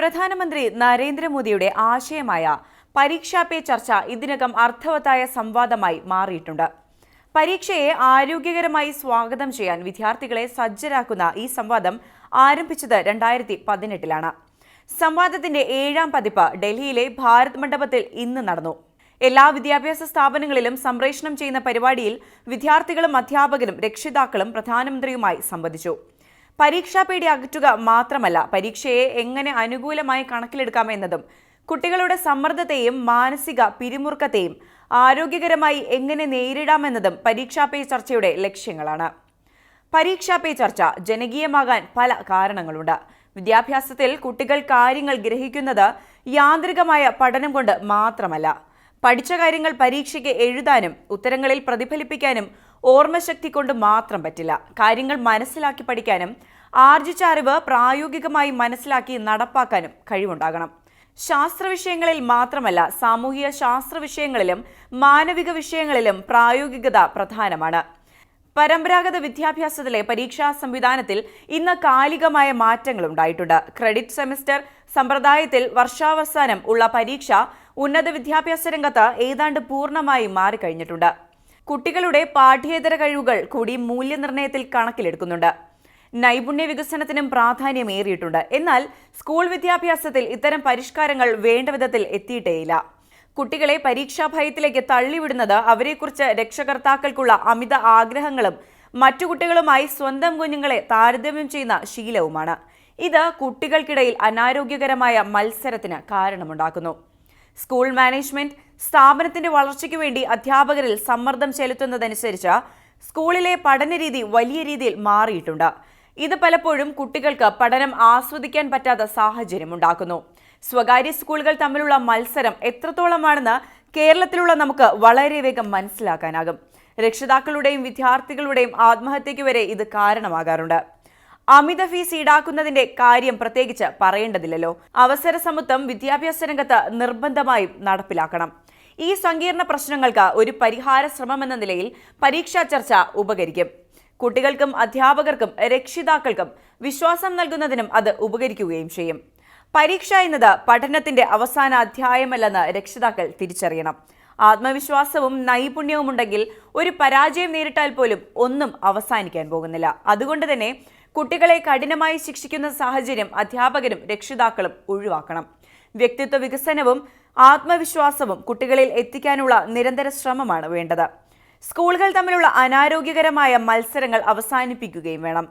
പ്രധാനമന്ത്രി നരേന്ദ്രമോദിയുടെ ആശയമായ പരീക്ഷാ പേ ചർച്ച ഇതിനകം അർത്ഥവത്തായ സംവാദമായി മാറിയിട്ടുണ്ട്. പരീക്ഷയെ ആരോഗ്യകരമായി സ്വാഗതം ചെയ്യാൻ വിദ്യാർത്ഥികളെ സജ്ജരാക്കുന്ന ഈ സംവാദം ആരംഭിച്ചത് രണ്ടായിരത്തി പതിനെട്ടിലാണ് സംവാദത്തിന്റെ ഏഴാം പതിപ്പ് ഡൽഹിയിലെ ഭാരത് മണ്ഡപത്തിൽ ഇന്ന് നടന്നു. എല്ലാ വിദ്യാഭ്യാസ സ്ഥാപനങ്ങളിലും സംപ്രേഷണം ചെയ്യുന്ന പരിപാടിയിൽ വിദ്യാർത്ഥികളും അധ്യാപകരും രക്ഷിതാക്കളും പ്രധാനമന്ത്രിയുമായി സംവദിച്ചു. പരീക്ഷാ പേടി അകറ്റുക മാത്രമല്ല പരീക്ഷയെ എങ്ങനെ അനുകൂലമായി കണക്കിലെടുക്കാം എന്നതും കുട്ടികളുടെ സമ്മർദ്ദത്തെയും മാനസിക പിരിമുറുക്കത്തെയും ആരോഗ്യകരമായി എങ്ങനെ നേരിടാമെന്നതും പരീക്ഷാ പേ ചർച്ചയുടെ ലക്ഷ്യങ്ങളാണ്. പരീക്ഷാ പേ ചർച്ച ജനകീയമാകാൻ പല കാരണങ്ങളുണ്ട്. വിദ്യാഭ്യാസത്തിൽ കുട്ടികൾ കാര്യങ്ങൾ ഗ്രഹിക്കുന്നത് യാന്ത്രികമായ പഠനം കൊണ്ട് മാത്രമല്ല പഠിച്ച കാര്യങ്ങൾ പരീക്ഷയ്ക്ക് എഴുതാനും ഉത്തരങ്ങളിൽ പ്രതിഫലിപ്പിക്കാനും ഓർമ്മശക്തി കൊണ്ട് മാത്രം പറ്റില്ല. കാര്യങ്ങൾ മനസ്സിലാക്കി പഠിക്കാനും ആർജിച്ച അറിവ് പ്രായോഗികമായി മനസ്സിലാക്കി നടപ്പാക്കാനും കഴിവുണ്ടാകണം. ശാസ്ത്ര വിഷയങ്ങളിൽ മാത്രമല്ല സാമൂഹിക ശാസ്ത്ര വിഷയങ്ങളിലും മാനവിക വിഷയങ്ങളിലും പ്രായോഗികത പ്രധാനമാണ്. പരമ്പരാഗത വിദ്യാഭ്യാസത്തിലെ പരീക്ഷാ സംവിധാനത്തിൽ ഇന്ന് കാലികമായ മാറ്റങ്ങൾ ഉണ്ടായിട്ടുണ്ട്. ക്രെഡിറ്റ് സെമിസ്റ്റർ സമ്പ്രദായത്തിൽ വർഷാവസാനം ഉള്ള പരീക്ഷ ഉന്നത വിദ്യാഭ്യാസ രംഗത്ത് ഏതാണ്ട് പൂർണമായി മാറിക്കഴിഞ്ഞിട്ടുണ്ട്. കുട്ടികളുടെ പാഠ്യേതര കഴിവുകൾ കൂടി മൂല്യനിർണയത്തിൽ കണക്കിലെടുക്കുന്നുണ്ട്. നൈപുണ്യ വികസനത്തിനും പ്രാധാന്യമേറിയിട്ടുണ്ട് എന്നാൽ സ്കൂൾ വിദ്യാഭ്യാസത്തിൽ ഇത്തരം പരിഷ്കാരങ്ങൾ വേണ്ട വിധത്തിൽ എത്തിയിട്ടേയില്ല. കുട്ടികളെ പരീക്ഷാ ഭയത്തിലേക്ക് തള്ളിവിടുന്നത് അവരെക്കുറിച്ച് രക്ഷകർത്താക്കൾക്കുള്ള അമിത ആഗ്രഹങ്ങളും മറ്റു കുട്ടികളുമായി സ്വന്തം കുഞ്ഞുങ്ങളെ താരതമ്യം ചെയ്യുന്ന ശീലവുമാണ്. ഇത് കുട്ടികൾക്കിടയിൽ അനാരോഗ്യകരമായ മത്സരത്തിന് കാരണമുണ്ടാക്കുന്നു. സ്കൂൾ മാനേജ്മെന്റ് സ്ഥാപനത്തിന്റെ വളർച്ചയ്ക്ക് വേണ്ടി അധ്യാപകരിൽ സമ്മർദ്ദം ചെലുത്തുന്നതനുസരിച്ച് സ്കൂളിലെ പഠനരീതി വലിയ രീതിയിൽ മാറിയിട്ടുണ്ട്. ഇത് പലപ്പോഴും കുട്ടികൾക്ക് പഠനം ആസ്വദിക്കാൻ പറ്റാത്ത സാഹചര്യമുണ്ടാക്കുന്നു സ്വകാര്യ സ്കൂളുകൾ തമ്മിലുള്ള മത്സരം എത്രത്തോളമാണെന്ന് കേരളത്തിലുള്ള നമുക്ക് വളരെ വേഗം മനസ്സിലാക്കാനാകും. രക്ഷിതാക്കളുടെയും വിദ്യാർത്ഥികളുടെയും ആത്മഹത്യയ്ക്ക് വരെ ഇത് കാരണമാകാറുണ്ട്. അമിത ഫീസ് ഈടാക്കുന്നതിന്റെ കാര്യം പ്രത്യേകിച്ച് പറയേണ്ടതില്ലല്ലോ. അവസര സമത്വം വിദ്യാഭ്യാസ രംഗത്ത് നിർബന്ധമായും നടപ്പിലാക്കണം. ഈ സങ്കീർണ പ്രശ്നങ്ങൾക്ക് ഒരു പരിഹാര ശ്രമമെന്ന നിലയിൽ പരീക്ഷാ ചർച്ച ഉപകരിക്കും. കുട്ടികൾക്കും അധ്യാപകർക്കും രക്ഷിതാക്കൾക്കും വിശ്വാസം നൽകുന്നതിനും അത് ഉപകരിക്കുകയും ചെയ്യും. പരീക്ഷ എന്നത് പഠനത്തിന്റെ അവസാന അധ്യായമല്ലെന്ന് രക്ഷിതാക്കൾ തിരിച്ചറിയണം. ആത്മവിശ്വാസവും നൈപുണ്യവും ഉണ്ടെങ്കിൽ ഒരു പരാജയം നേരിട്ടാൽ പോലും ഒന്നും അവസാനിക്കാൻ പോകുന്നില്ല. അതുകൊണ്ട് തന്നെ കുട്ടികളെ കഠിനമായി ശിക്ഷിക്കുന്ന സാഹചര്യം അധ്യാപകരും രക്ഷിതാക്കളും ഒഴിവാക്കണം. വ്യക്തിത്വ വികസനവും ആത്മവിശ്വാസവും കുട്ടികളിൽ എത്തിക്കാനുള്ള നിരന്തര ശ്രമമാണ് വേണ്ടത്. സ്കൂളുകൾ തമ്മിലുള്ള അനാരോഗ്യകരമായ മത്സരങ്ങൾ അവസാനിപ്പിക്കുകയും വേണം.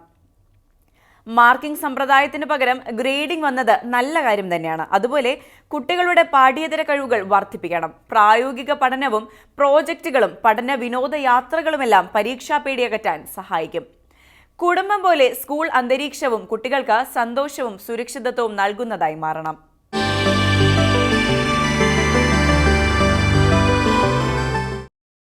മാർക്കിംഗ് സമ്പ്രദായത്തിന് പകരം ഗ്രേഡിംഗ് വന്നത് നല്ല കാര്യം തന്നെയാണ്. അതുപോലെ കുട്ടികളുടെ പാഠ്യേതര കഴിവുകൾ വർദ്ധിപ്പിക്കണം. പ്രായോഗിക പഠനവും പ്രോജക്റ്റുകളും പഠന വിനോദയാത്രകളുമെല്ലാം പരീക്ഷാ പേടിയകറ്റാൻ സഹായിക്കും. കുടുംബം പോലെ സ്കൂൾ അന്തരീക്ഷവും കുട്ടികൾക്ക് സന്തോഷവും സുരക്ഷിതത്വവും നൽകുന്നതായി മാറണം.